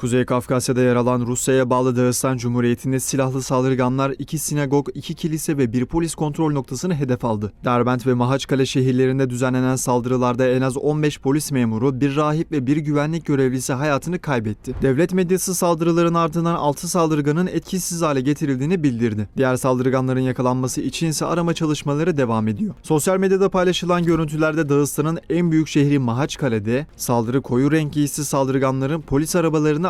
Kuzey Kafkasya'da yer alan Rusya'ya bağlı Dağıstan Cumhuriyeti'nde silahlı saldırganlar iki sinagog, iki kilise ve bir polis kontrol noktasını hedef aldı. Derbent ve Mahaçkale şehirlerinde düzenlenen saldırılarda en az 15 polis memuru, bir rahip ve bir güvenlik görevlisi hayatını kaybetti. Devlet medyası saldırıların ardından 6 saldırganın etkisiz hale getirildiğini bildirdi. Diğer saldırganların yakalanması için ise arama çalışmaları devam ediyor. Sosyal medyada paylaşılan görüntülerde Dağıstan'ın en büyük şehri Mahaçkale'de saldırı koyu renk giysi saldırganların polis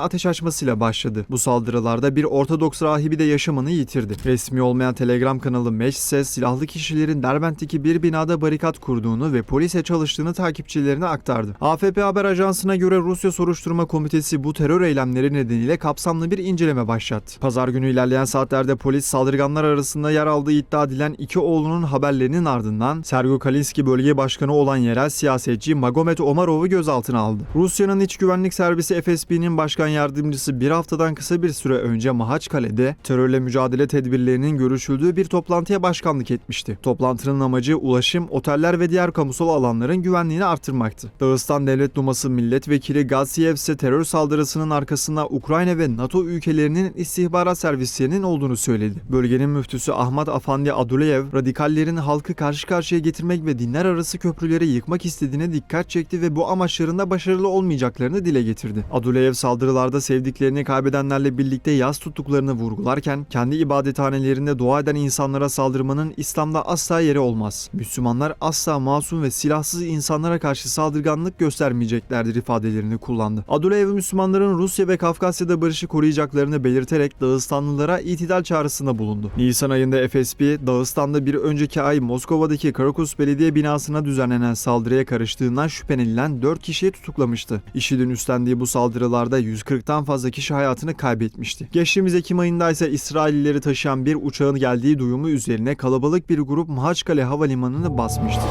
ateş açmasıyla başladı. Bu saldırılarda bir Ortodoks rahibi de yaşamını yitirdi. Resmi olmayan Telegram kanalı Mesh ise silahlı kişilerin Derbent'teki bir binada barikat kurduğunu ve polise çalıştığını takipçilerine aktardı. AFP haber ajansına göre Rusya Soruşturma Komitesi bu terör eylemleri nedeniyle kapsamlı bir inceleme başlattı. Pazar günü ilerleyen saatlerde polis saldırganlar arasında yer aldığı iddia edilen iki oğlunun haberlerinin ardından Sergo Kalinski bölge başkanı olan yerel siyasetçi Magomed Omarov'u gözaltına aldı. Rusya'nın iç güvenlik servisi FSB'nin başkan yardımcısı bir haftadan kısa bir süre önce Mahaçkale'de terörle mücadele tedbirlerinin görüşüldüğü bir toplantıya başkanlık etmişti. Toplantının amacı ulaşım, oteller ve diğer kamusal alanların güvenliğini artırmaktı. Dağıstan Devlet Duması Milletvekili Gaziyev ise terör saldırısının arkasında Ukrayna ve NATO ülkelerinin istihbarat servislerinin olduğunu söyledi. Bölgenin müftüsü Ahmad Afandi Aduleyev, radikallerin halkı karşı karşıya getirmek ve dinler arası köprüleri yıkmak istediğine dikkat çekti ve bu amaçlarında başarılı olmayacaklarını dile getirdi. Aduleyev saldırılarda sevdiklerini kaybedenlerle birlikte yas tuttuklarını vurgularken kendi ibadethanelerinde dua eden insanlara saldırmanın İslam'da asla yeri olmaz. Müslümanlar asla masum ve silahsız insanlara karşı saldırganlık göstermeyeceklerdir ifadelerini kullandı. Aduleyev Müslümanların Rusya ve Kafkasya'da barışı koruyacaklarını belirterek Dağıstanlılara itidal çağrısında bulundu. Nisan ayında FSB, Dağıstan'da bir önceki ay Moskova'daki Karakus Belediye binasına düzenlenen saldırıya karıştığından şüphelenilen 4 kişiyi tutuklamıştı. IŞİD'in üstlendiği bu saldırılarda 140'tan fazla kişi hayatını kaybetmişti. Geçtiğimiz Ekim ayında ise İsraillileri taşıyan bir uçağın geldiği duyumu üzerine kalabalık bir grup Mahaçkale Havalimanı'nı basmıştı.